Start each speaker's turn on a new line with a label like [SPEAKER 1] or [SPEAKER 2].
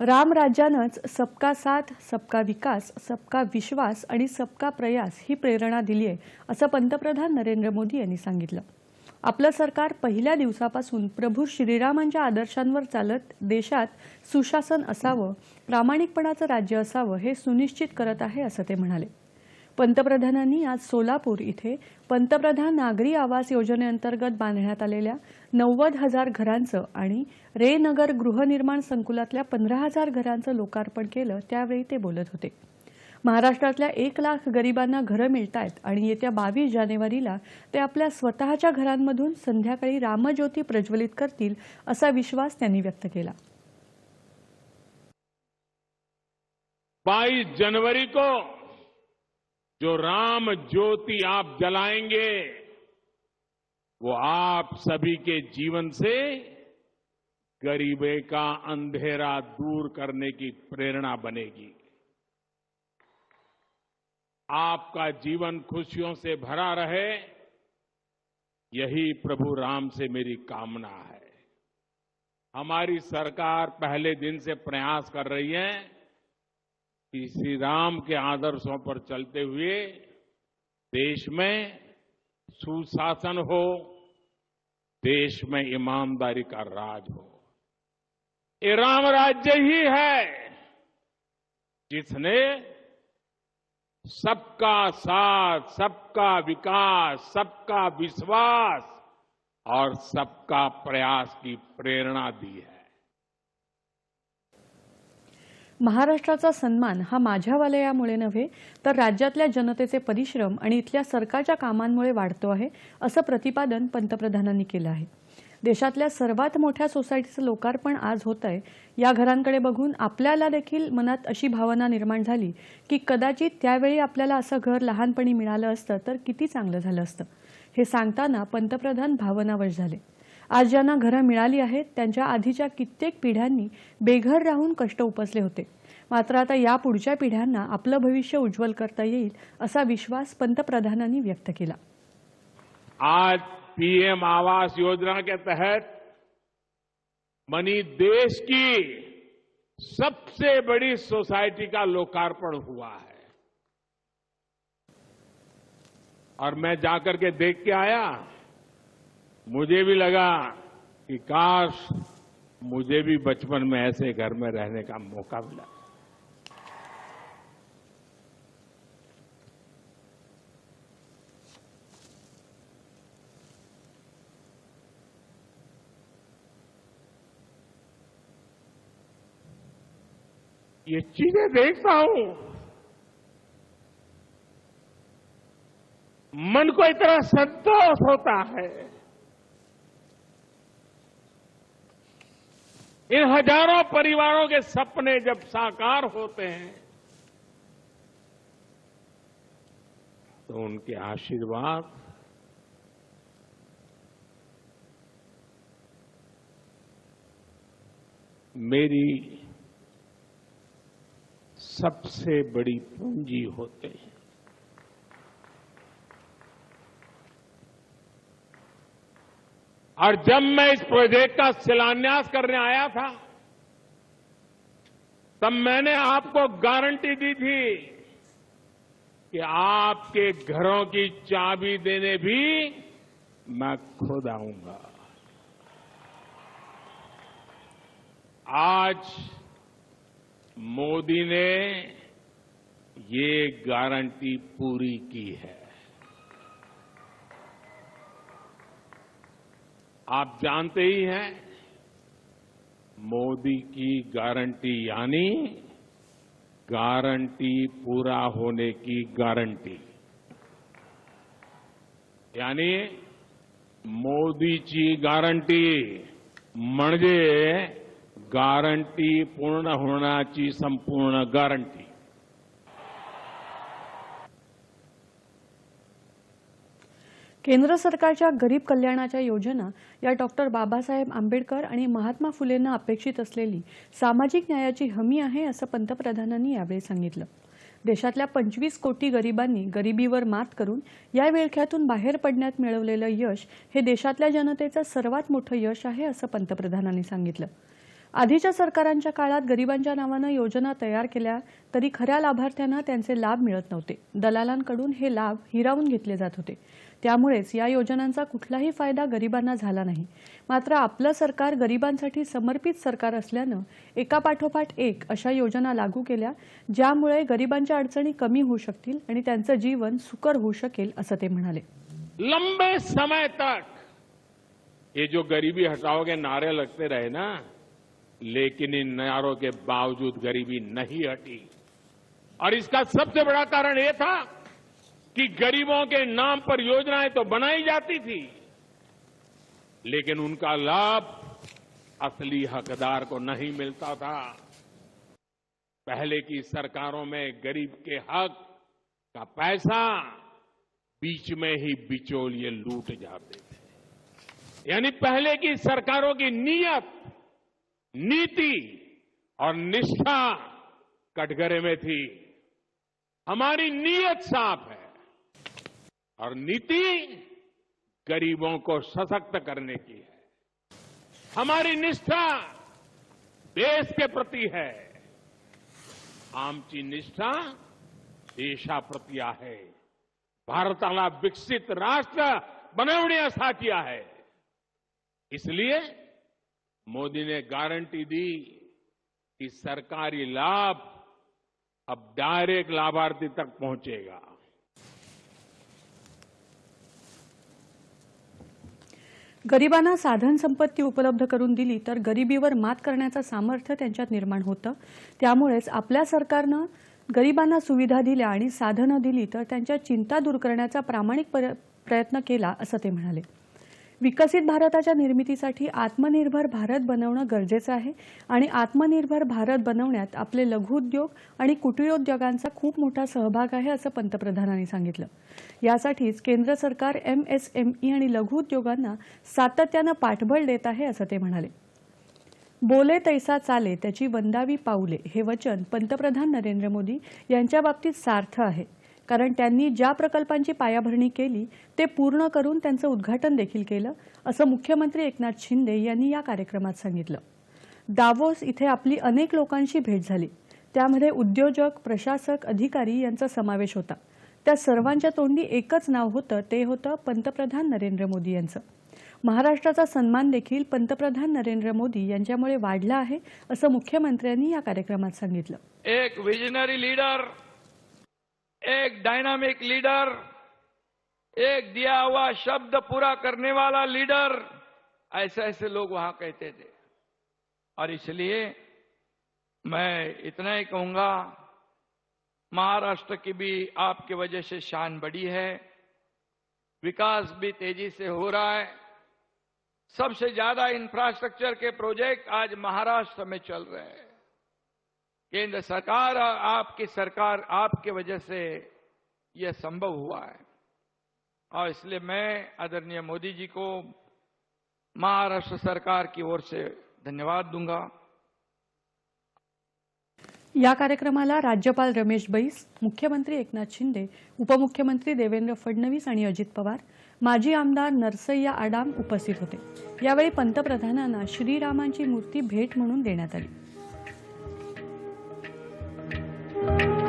[SPEAKER 1] रामराज्यानंच सबका साथ सबका विकास सबका विश्वास आणि सबका प्रयास ही प्रेरणा दिली आहे असं पंतप्रधान नरेंद्र मोदी यांनी सांगितलं. आपलं सरकार पहिल्या दिवसापासून प्रभू श्रीरामांच्या आदर्शांवर चालत देशात सुशासन असावं प्रामाणिकपणाचं राज्य असावं हे सुनिश्चित करत आहे असं ते म्हणाले. पंतप्रधानांनी आज सोलापूर इथे पंतप्रधान नागरी आवास योजनेअंतर्गत बांधण्यात आलेल्या नव्वद हजार घरांचं आणि रे नगर गृहनिर्माण संकुलातल्या पंधरा हजार घरांचं लोकार्पण केलं त्यावेळी ते बोलत होते. महाराष्ट्रातल्या एक लाख गरिबांना घरं मिळत आहेत आणि येत्या बावीस जानेवारीला ते आपल्या स्वतःच्या घरांमधून संध्याकाळी रामज्योती प्रज्वलित करतील असा विश्वास त्यांनी व्यक्त केला.
[SPEAKER 2] 22 जनवरी को जो राम ज्योति आप जलाएँगे, वो आप सभी के जीवन से गरीबे का अंधेरा दूर करने की प्रेरणा बनेगी। आपका जीवन खुशियों से भरा रहे, यही प्रभु राम से मेरी कामना है। हमारी सरकार पहले दिन से प्रयास कर रही है कि श्री राम के आदर्शों पर चलते हुए देश में सुशासन हो, देश में ईमानदारी का राज हो। ये राम राज्य ही है जिसने सबका साथ, सबका विकास, सबका विश्वास और सबका प्रयास की प्रेरणा दी है।
[SPEAKER 1] महाराष्ट्राचा सन्मान हा माझ्या वलयामुळे नव्हे तर राज्यातल्या जनतेचे परिश्रम आणि इथल्या सरकारच्या कामांमुळे वाढतो आहे असं प्रतिपादन पंतप्रधानांनी केलं आहे. देशातल्या सर्वात मोठ्या सोसायटीचं लोकार्पण आज होत आहे या घरांकडे बघून आपल्याला देखील मनात अशी भावना निर्माण झाली की कदाचित त्यावेळी आपल्याला असं घर लहानपणी मिळालं असतं तर किती चांगलं झालं असतं. हे सांगताना पंतप्रधान भावनावश झाले. आज ज्यांना घरं मिळाली आहेत त्यांच्या आधीच्या कित्येक पिढ्यांनी बेघर राहून कष्ट उपसले होते. मात्र आता या पुढच्या पिढ्यांना आपलं भविष्य उज्ज्वल करता येईल असा विश्वास पंतप्रधानांनी व्यक्त केला.
[SPEAKER 2] आज पीएम आवास योजना के तहत मनी देश की सबसे बड़ी सोसाइटी का लोकार्पण हुआ है। और मैं जाकर के देख के आया मुझे भी लगा कि काश मुझे भी बचपन में ऐसे घर में रहने का मौका मिला। ये चीज़ें देखता हूँ। मन को इतना संतोष होता है। इन हज़ारों परिवारों के सपने जब साकार होते हैं तो उनके आशीर्वाद मेरी सबसे बड़ी पूंजी होते हैं। और जब मैं इस प्रोजेक्ट का शिलान्यास करने आया था, तब मैंने आपको गारंटी दी थी कि आपके घरों की चाबी देने भी मैं खुद आऊँगा। आज मोदी ने ये गारंटी पूरी की है। आप जानते ही हैं, मोदी की गारंटी, यानी गारंटी पूरा होने की गारंटी। यानी मोदीची गारंटी म्हणजे गारंटी पूर्ण होना होण्याची संपूर्ण गारंटी।
[SPEAKER 1] केंद्र सरकारच्या गरीब कल्याणाच्या योजना या डॉक्टर बाबासाहेब आंबेडकर आणि महात्मा फुलेंना अपेक्षित असलेली सामाजिक न्यायाची हमी आहे असं पंतप्रधानांनी यावेळी सांगितलं. देशातल्या पंचवीस कोटी गरिबांनी गरिबीवर मात करून या विळख्यातून बाहेर पडण्यात मिळवलेलं यश हे देशातल्या जनतेचं सर्वात मोठं यश आहे असं पंतप्रधानांनी सांगितलं. आधीच्या सरकारांच्या काळात गरिबांच्या नावानं योजना तयार केल्या तरी खऱ्या लाभार्थ्यांना त्यांचे लाभ मिळत नव्हते. दलालांकडून हे लाभ हिरावून घेतले जात होते. त्यामुळेच या योजनांचा कुठलाही फायदा गरिबांना झाला नाही. मात्र आपलं सरकार गरिबांसाठी समर्पित सरकार असल्यानं एकापाठोपाठ एक अशा योजना लागू केल्या ज्यामुळे गरिबांच्या अडचणी कमी होऊ शकतील आणि त्यांचं जीवन सुकर होऊ शकेल असं ते म्हणाले.
[SPEAKER 2] लंबे समय तक ये जो गरीबी हटाओ के नारे लगते रहे ना लेकिन इन नारों के बावजूद गरीबी नहीं हटी. और इसका सबसे बड़ा कारण ये था कि गरीबों के नाम पर योजनाएँ तो बनाई जाती थी, लेकिन उनका लाभ असली हकदार को नहीं मिलता था। पहले की सरकारों में गरीब के हक का पैसा बीच में ही बिचौलिए लूट जाते थे। यानी पहले की सरकारों की नीयत, नीति और निष्ठा कटघरे में थी। हमारी नीयत साफ़ और नीति गरीबों को सशक्त करने की है। हमारी निष्ठा देश के प्रति है। आमची निष्ठा देशाप्रती आहे। भारताला विकसित राष्ट्र बनवण्यासाठी आहे। इसलिए मोदी ने गारंटी दी कि सरकारी लाभ अब डायरेक्ट लाभार्थी तक पहुंचेगा।
[SPEAKER 1] गरिबांना साधन संपत्ती उपलब्ध करून दिली तर गरिबीवर मात करण्याचं सामर्थ्य त्यांच्यात निर्माण होतं. त्यामुळेच आपल्या सरकारनं गरिबांना सुविधा दिल्या आणि साधनं दिली तर त्यांच्या चिंता दूर करण्याचा प्रामाणिक प्रयत्न केला असं ते म्हणाले. विकसित भारताच्या निर्मितीसाठी आत्मनिर्भर भारत बनवणं गरजेचं आहे. आणि आत्मनिर्भर भारत बनवण्यात आपले लघुउद्योग आणि कुटीरोद्योगांचा खूप मोठा सहभाग आहे असं पंतप्रधानांनी सांगितलं. यासाठीच केंद्र सरकार एमएसएमई आणि लघुउद्योगांना सातत्यानं पाठबळ देत आहे असं ते म्हणाले. बोले तैसा चाले त्याची वंदावी पाऊले हे वचन पंतप्रधान नरेंद्र मोदी यांच्या बाबतीत सार्थ आहे. कारण त्यांनी ज्या प्रकल्पांची पायाभरणी केली ते पूर्ण करून त्यांचं उद्घाटन देखील केलं असं मुख्यमंत्री एकनाथ शिंदे यांनी या कार्यक्रमात सांगितलं. दावोस इथे आपली अनेक लोकांशी भेट झाली. त्यामध्ये उद्योजक प्रशासक अधिकारी यांचा समावेश होता. त्या सर्वांच्या तोंडी एकच नाव होतं ते होतं पंतप्रधान नरेंद्र मोदी यांचं. महाराष्ट्राचा सन्मान देखील पंतप्रधान नरेंद्र मोदी यांच्यामुळे वाढला आहे असं मुख्यमंत्र्यांनी या कार्यक्रमात सांगितलं.
[SPEAKER 3] एक विजनरी लीडर एक डायनामिक लीडर एक दिया हुआ शब्द पूरा करने वाला लीडर ऐसे ऐसे लोग वहाँ कहते थे। और इसलिए मैं इतना ही कहूँगा, महाराष्ट्र की भी आपकी वजह से शान बढ़ी है, विकास भी तेज़ी से हो रहा है। सबसे ज़्यादा इंफ्रास्ट्रक्चर के प्रोजेक्ट आज महाराष्ट्र में चल रहे हैं। केंद्र सरकार और आपकी सरकार आपके वजह से यह संभव हुआ है। और इसलिए मैं आदरणीय मोदी जी को महाराष्ट्र सरकार की ओर से धन्यवाद दूंगा।
[SPEAKER 1] या कार्यक्रमाला राज्यपाल रमेश बैस मुख्यमंत्री एकनाथ शिंदे उपमुख्यमंत्री देवेंद्र फडणवीस आणि अजित पवार माजी आमदार नरसय्या आडाम उपस्थित होते. यावेळी पंतप्रधानांना श्रीरामांची मूर्ती भेट म्हणून देण्यात आली. Thank you.